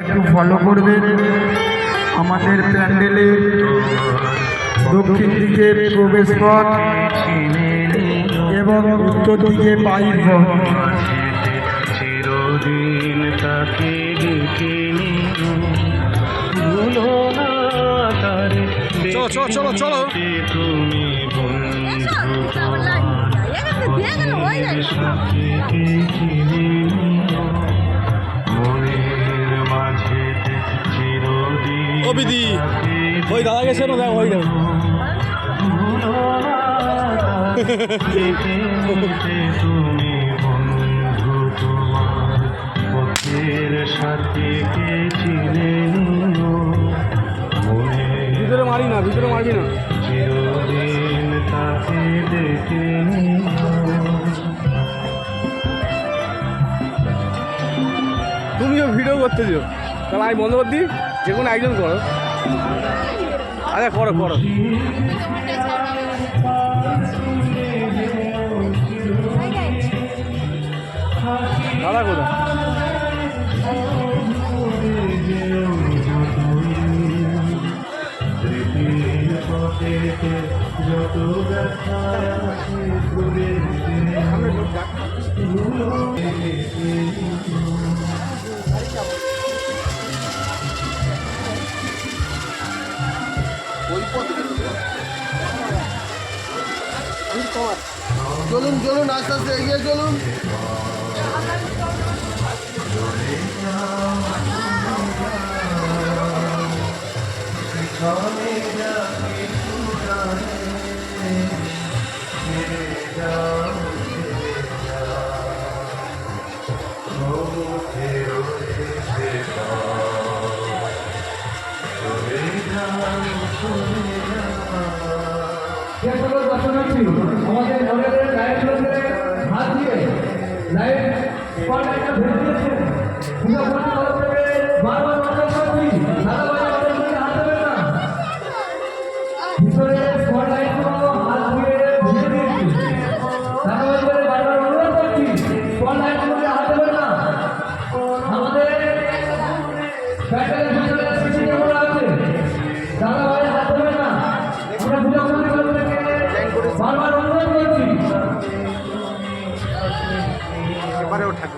একটু ফলো করবেন আমাদের প্যান্ডেলে দক্ষিণ দিকে প্রবেশ পথ এবং উত্তর দিকে বাইর পথ চিরদিন তাকে ডেকে ভুলো না তারে চলো, চলো, চলো, চলো। তুমি বন্ধু বিধি। ওই দাদা গেছে না? দেখ ওই ভিতরে মারি না, ভিতরে মারবি না। তুমিও ভিডিও করতে দিও তাহলে আমি বন্ধ করে দিই, যে কোনো একজন করো। আরে করো করো। দাদা কোথায়? যত ব্যথা চলুন চলুন আস্তে আস্তে এগিয়ে চলুন। সকল দর্শনার্থী, আমাদের লাইট রয়েছে হাত দিয়ে লাইট ফোন বারবার দেবেন না ভিতরে স্পটলাইটগুলো হাত দিয়ে ভেঙে দিয়েছি ভাই বলে বারবার না আমাদের একবারে ওঠেন